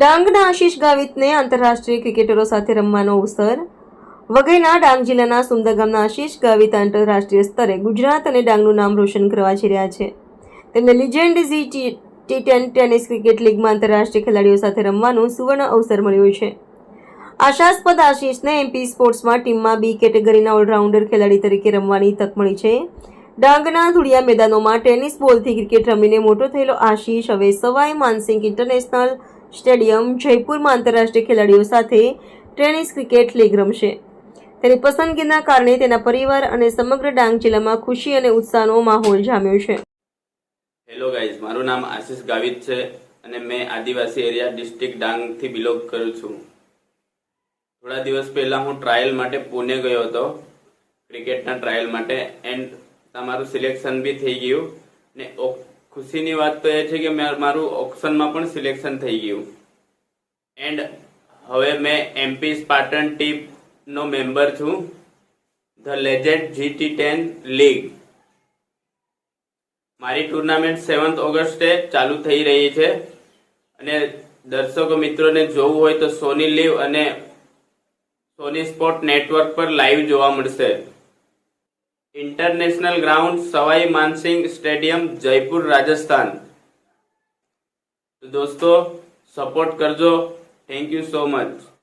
ડાંગના આશીષ ગાવિતને આંતરરાષ્ટ્રીય ક્રિકેટરો સાથે રમવાનો અવસર વગેરેના ડાંગ જિલ્લાના સુંદર ગામના આશીષ ગાવિત આંતરરાષ્ટ્રીય સ્તરે ગુજરાત અને ડાંગનું નામ રોશન કરવા જઈ રહ્યા છે. તેમને legend Z T ten tennis cricket લીગમાં આંતરરાષ્ટ્રીય ખેલાડીઓ સાથે રમવાનું સુવર્ણ અવસર મળ્યો છે. આશાસ્પદ આશીષને એમપી સ્પોર્ટ્સમાં ટીમમાં બી કેટેગરીના ઓલરાઉન્ડર ખેલાડી તરીકે રમવાની તક મળી છે. ડાંગના ધુળિયા મેદાનોમાં ટેનિસ બોલથી ક્રિકેટ રમીને મોટો થયેલો આશીષ હવે સવાઈ માનસિંહ ઇન્ટરનેશનલ સ્ટેડિયમ જયપુરમાં આંતરરાષ્ટ્રીય ખેલાડીઓ સાથે ટેનિસ ક્રિકેટ લીગ રમશે. તેની પસંદગીના કારણે તેના પરિવાર અને સમગ્ર ડાંગ જિલ્લામાં ખુશી અને ઉત્સાહનો માહોલ જામ્યો છે. હેલો ગાઈઝ મારું નામ આશિષ ગાવિત છે અને મેં આદિવાસી એરિયા ડિસ્ટ્રિક્ટ ડાંગથી બિલોંગ કરું છું. થોડા દિવસ પહેલાં હું ટ્રાયલ માટે પુણે ગયો હતો, ક્રિકેટના ટ્રાયલ માટે એન્ડ તમારું સિલેક્શન બી થઈ ગયું ને ખુશીની વાત તો એ છે કે મારું ઓપ્શનમાં પણ સિલેક્શન થઈ ગયું. એન્ડ હવે મેં એમપી સ્પાટન ટીમનો મેમ્બર છું. The legend GT ten league મારી ટુર્નામેન્ટ સેવન્થ ઓગસ્ટે ચાલુ થઈ રહી છે. અને દર્શકો મિત્રોને જોવું હોય તો સોની લીવ અને સોની સ્પોર્ટ નેટવર્ક પર લાઈવ જોવા મળશે. International ground Sawai Mansingh stadium, Jaipur, Rajasthan. તો દોસ્તો, સપોર્ટ કરજો. Thank you so much